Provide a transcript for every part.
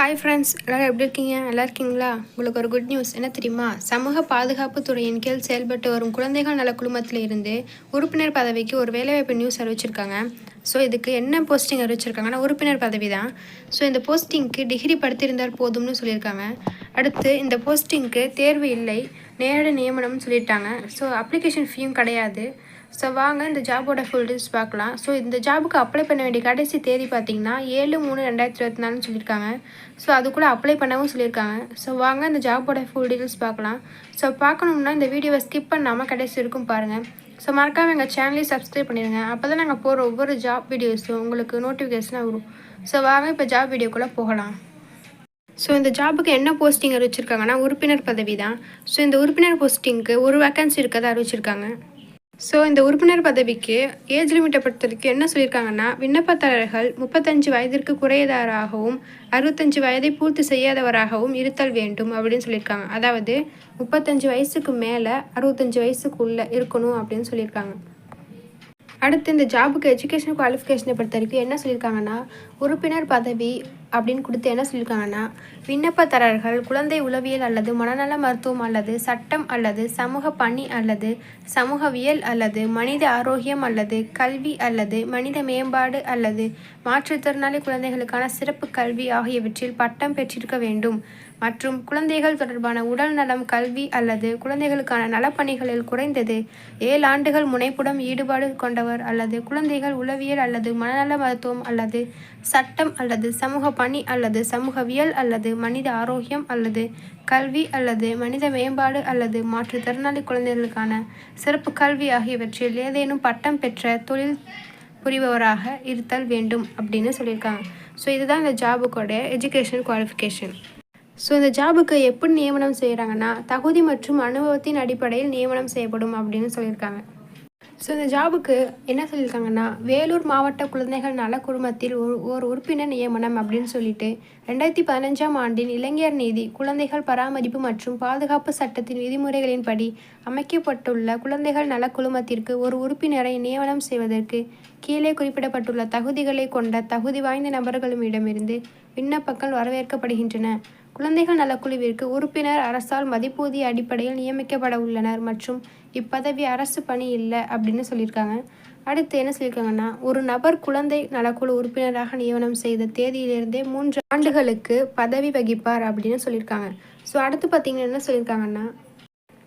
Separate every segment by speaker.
Speaker 1: hi friends எல்லோரும் எப்படி இருக்கீங்க நல்லா இருக்கீங்களா உங்களுக்கு ஒரு குட் நியூஸ் என்ன தெரியுமா சமூக பாதுகாப்பு துறையின் கீழ் செயல்பட்டு வரும் குழந்தைகள் நல குழுமத்தில் இருந்து உறுப்பினர் பதவிக்கு ஒரு வேலைவாய்ப்பு நியூஸ் அறிவிச்சிருக்காங்க ஸோ இதுக்கு என்ன போஸ்டிங் அறிவிச்சிருக்காங்கன்னா உறுப்பினர் பதவி தான் ஸோ இந்த போஸ்டிங்க்கு டிகிரி படுத்திருந்தால் போதும்னு சொல்லியிருக்காங்க அடுத்து இந்த போஸ்டிங்க்கு தேர்வு இல்லை நேரடி நியமனம்னு சொல்லிட்டாங்க ஸோ அப்ளிகேஷன் ஃபீயும் கிடையாது ஸோ வாங்க இந்த ஜாபோட ஃபுல் டீல்ஸ் பார்க்கலாம் ஸோ இந்த ஜாபுக்கு அப்ளை பண்ண வேண்டிய கடைசி தேதி பார்த்தீங்கன்னா ஏழு மூணு ரெண்டாயிரத்தி இருபத்தி நாலு சொல்லியிருக்காங்க ஸோ அது கூட அப்ளை பண்ணவும் சொல்லியிருக்காங்க ஸோ வாங்க இந்த ஜாபோட ஃபுல் டீடெயில்ஸ் பார்க்கலாம் ஸோ பார்க்கணும்னா இந்த வீடியோவை ஸ்கிப் பண்ணாமல் கடைசி இருக்கும் பாருங்கள் ஸோ மறக்காமல் எங்கள் சேனலையும் சப்ஸ்கிரைப் பண்ணிடுங்க அப்போ தான் நாங்கள் போகிற ஒவ்வொரு ஜாப் வீடியோஸும் உங்களுக்கு நோட்டிஃபிகேஷனாக வரும் ஸோ வாங்க இப்போ ஜாப் வீடியோக்குள்ளே போகலாம் ஸோ இந்த ஜாபுக்கு என்ன போஸ்டிங் அறிவிச்சிருக்காங்கன்னா உறுப்பினர் பதவி தான் ஸோ இந்த உறுப்பினர் போஸ்டிங்க்கு ஒரு வேக்கன்சி இருக்கதை அறிவிச்சிருக்காங்க ஸோ இந்த உறுப்பினர் பதவிக்கு ஏஜ் லிமிட்டை பொறுத்தவரைக்கும் என்ன சொல்லியிருக்காங்கன்னா விண்ணப்பதாரர்கள் முப்பத்தஞ்சு வயதிற்கு குறையதாராகவும் அறுபத்தஞ்சு வயதை பூர்த்தி செய்யாதவராகவும் இருத்தல் வேண்டும் அப்படின்னு சொல்லியிருக்காங்க அதாவது முப்பத்தஞ்சு வயசுக்கு மேலே அறுபத்தஞ்சு வயசுக்குள்ளே இருக்கணும் அப்படின்னு சொல்லியிருக்காங்க அடுத்து இந்த ஜாபுக்கு எஜுகேஷன் குவாலிஃபிகேஷனை பொறுத்த வரைக்கும் என்ன சொல்லியிருக்காங்கன்னா உறுப்பினர் பதவி அப்படின்னு கொடுத்து என்ன சொல்லியிருக்காங்கன்னா விண்ணப்பதாரர்கள் குழந்தை உளவியல் அல்லது மனநல மருத்துவம் அல்லது சட்டம் அல்லது சமூக பணி அல்லது சமூகவியல் அல்லது மனித ஆரோக்கியம் அல்லது கல்வி அல்லது மனித மேம்பாடு அல்லது மாற்றுத்திறனாளி குழந்தைகளுக்கான சிறப்பு கல்வி ஆகியவற்றில் பட்டம் பெற்றிருக்க வேண்டும் மற்றும் குழந்தைகள் தொடர்பான உடல் நலம் கல்வி அல்லது குழந்தைகளுக்கான நலப்பணிகளில் குறைந்தது ஏழு ஆண்டுகள் முனைப்புடன் ஈடுபாடு கொண்ட கொண்டவர் அல்லது குழந்தைகள் உளவியல் அல்லது மனநல மருத்துவம் அல்லது சட்டம் அல்லது சமூக பணி அல்லது சமூகவியல் அல்லது மனித ஆரோக்கியம் அல்லது கல்வி அல்லது மனித மேம்பாடு அல்லது மாற்றுத்திறனாளி குழந்தைகளுக்கான சிறப்பு கல்வி ஆகியவற்றில் ஏதேனும் பட்டம் பெற்ற தொழில் புரிபவராக இருத்தல் வேண்டும் அப்படின்னு சொல்லியிருக்காங்க ஸோ இதுதான் இந்த ஜாபுக்கோடைய எஜுகேஷன் குவாலிஃபிகேஷன் ஸோ இந்த ஜாபுக்கு எப்படி நியமனம் செய்கிறாங்கன்னா தகுதி மற்றும் அனுபவத்தின் அடிப்படையில் நியமனம் செய்யப்படும் அப்படின்னு சொல்லியிருக்காங்க ஸோ இந்த ஜாபுக்கு என்ன சொல்லியிருக்காங்கன்னா வேலூர் மாவட்ட குழந்தைகள் நல குழுமத்தில் ஒரு ஒரு உறுப்பினர் நியமனம் அப்படின்னு சொல்லிட்டு ரெண்டாயிரத்தி பதினஞ்சாம் ஆண்டின் இளைஞர் நீதி குழந்தைகள் பராமரிப்பு மற்றும் பாதுகாப்பு சட்டத்தின் விதிமுறைகளின்படி அமைக்கப்பட்டுள்ள குழந்தைகள் நல குழுமத்திற்கு ஒரு உறுப்பினரை நியமனம் செய்வதற்கு கீழே குறிப்பிடப்பட்டுள்ள தகுதிகளை கொண்ட தகுதி வாய்ந்த நபர்களிடமிருந்து விண்ணப்பங்கள் வரவேற்கப்படுகின்றன குழந்தைகள் நலக்குழுவிற்கு உறுப்பினர் அரசால் மதிப்பூதிய அடிப்படையில் நியமிக்கப்பட உள்ளனர் மற்றும் இப்பதவி அரசு பணி இல்லை அப்படின்னு சொல்லியிருக்காங்க அடுத்து என்ன சொல்லியிருக்காங்கன்னா ஒரு நபர் குழந்தை நலக்குழு உறுப்பினராக நியமனம் செய்த தேதியிலிருந்தே மூன்று ஆண்டுகளுக்கு பதவி வகிப்பார் அப்படின்னு சொல்லியிருக்காங்க ஸோ அடுத்து பார்த்தீங்கன்னா என்ன சொல்லியிருக்காங்கன்னா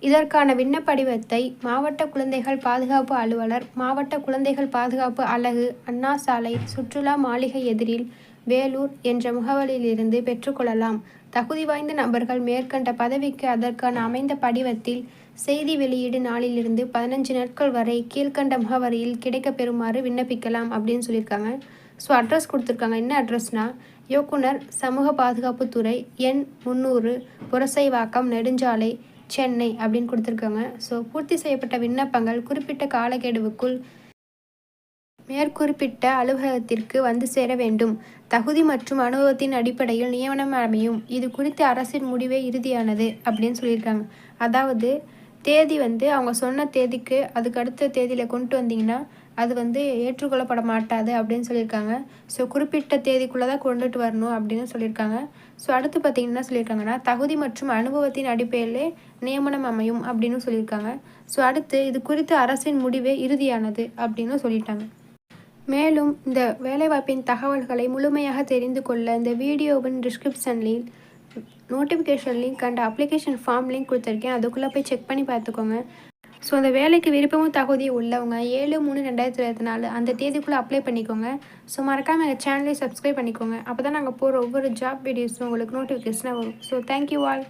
Speaker 1: இதற்கான விண்ணப்படிவத்தை மாவட்ட குழந்தைகள் பாதுகாப்பு அலுவலர் மாவட்ட குழந்தைகள் பாதுகாப்பு அலகு அண்ணா சாலை சுற்றுலா மாளிகை எதிரில் வேலூர் என்ற முகவரியிலிருந்து பெற்றுக்கொள்ளலாம் தகுதி வாய்ந்த நபர்கள் மேற்கண்ட பதவிக்கு அதற்கான அமைந்த படிவத்தில் செய்தி வெளியீடு நாளிலிருந்து பதினஞ்சு நாட்கள் வரை கீழ்கண்ட முகவரியில் கிடைக்க பெறுமாறு விண்ணப்பிக்கலாம் அப்படின்னு சொல்லியிருக்காங்க ஸோ அட்ரஸ் கொடுத்துருக்காங்க என்ன அட்ரஸ்னால் இயக்குனர் சமூக பாதுகாப்புத்துறை எண் முந்நூறு புரசைவாக்கம் நெடுஞ்சாலை சென்னை அப்படின்னு கொடுத்துருக்காங்க ஸோ பூர்த்தி செய்யப்பட்ட விண்ணப்பங்கள் குறிப்பிட்ட காலக்கெடுவுக்குள் மேற்குறிப்பிட்ட அலுவலகத்திற்கு வந்து சேர வேண்டும் தகுதி மற்றும் அனுபவத்தின் அடிப்படையில் நியமனம் அமையும் இது குறித்து அரசின் முடிவே இறுதியானது அப்படின்னு சொல்லியிருக்காங்க அதாவது தேதி வந்து அவங்க சொன்ன தேதிக்கு அதுக்கு அடுத்த தேதியில் கொண்டு வந்தீங்கன்னா அது வந்து ஏற்றுக்கொள்ளப்பட மாட்டாது அப்படின்னு சொல்லியிருக்காங்க ஸோ குறிப்பிட்ட தேதிக்குள்ளே தான் கொண்டுட்டு வரணும் அப்படின்னு சொல்லியிருக்காங்க ஸோ அடுத்து பார்த்திங்கன்னா சொல்லியிருக்காங்கன்னா தகுதி மற்றும் அனுபவத்தின் அடிப்படையிலே நியமனம் அமையும் அப்படின்னு சொல்லியிருக்காங்க ஸோ அடுத்து இது குறித்து அரசின் முடிவே இறுதியானது அப்படின்னு சொல்லிட்டாங்க மேலும் இந்த வேலைவாய்ப்பின் தகவல்களை முழுமையாக தெரிந்து கொள்ள இந்த வீடியோவின் link notification link and application form link கொடுத்துருக்கேன் அதுக்குள்ளே போய் செக் பண்ணி பார்த்துக்கோங்க ஸோ அந்த வேலைக்கு விருப்பமும் தகுதி உள்ளவங்க ஏழு மூணு ரெண்டாயிரத்தி இருபத்தி நாலு அந்த தேதிக்குள்ளே அப்ளை பண்ணிக்கோங்க ஸோ மறக்காமல் எங்கள் சேனலை சப்ஸ்கிரைப் பண்ணிக்கோங்க அப்போ தான் நாங்கள் போகிற ஒவ்வொரு ஜாப் வீடியோஸும் உங்களுக்கு நோட்டிஃபிகேஷனாக வரும் ஸோ தேங்க்யூ ஆல்